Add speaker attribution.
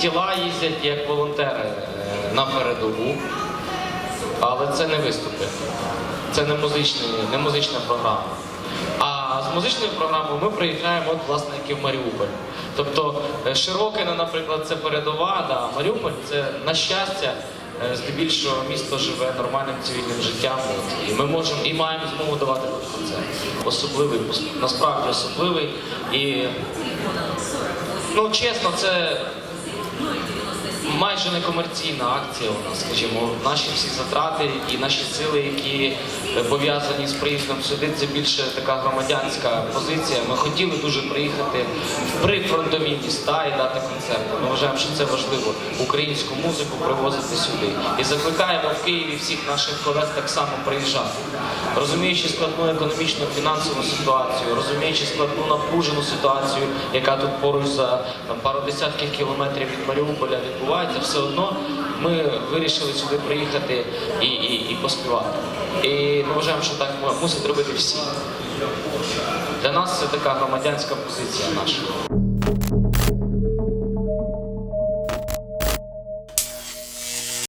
Speaker 1: тіла їздять як волонтери е, на передову, але це не виступи. Це не, музичний, не музична програма. А з музичною програмою ми приїжджаємо, от, власне, як і в Маріуполь. Тобто е, Широкине, наприклад, це передова, да, Маріуполь це на щастя. е, Здебільшого місто живе нормальним цивільним життям, і ми можемо і маємо змогу давати концерт. Особливий, насправді особливий. І ну чесно, це майже не комерційна акція у нас, скажімо, наші всі затрати і наші сили, які пов'язані з приїздом сюди, це більше така громадянська позиція. Ми хотіли дуже приїхати в прифронтові міста і дати концерти. Ми вважаємо, що це важливо українську музику привозити сюди. І закликаємо в Києві всіх наших колег так само приїжджати. Розуміючи складну економічну фінансову ситуацію, розуміючи складну напружену ситуацію, яка тут поруч за там, пару десятків кілометрів від Маріуполя відбувається, все одно ми вирішили сюди приїхати і, і, і поспівати. І ми вважаємо, що так мусять робити всі. Для нас це така громадянська позиція наша.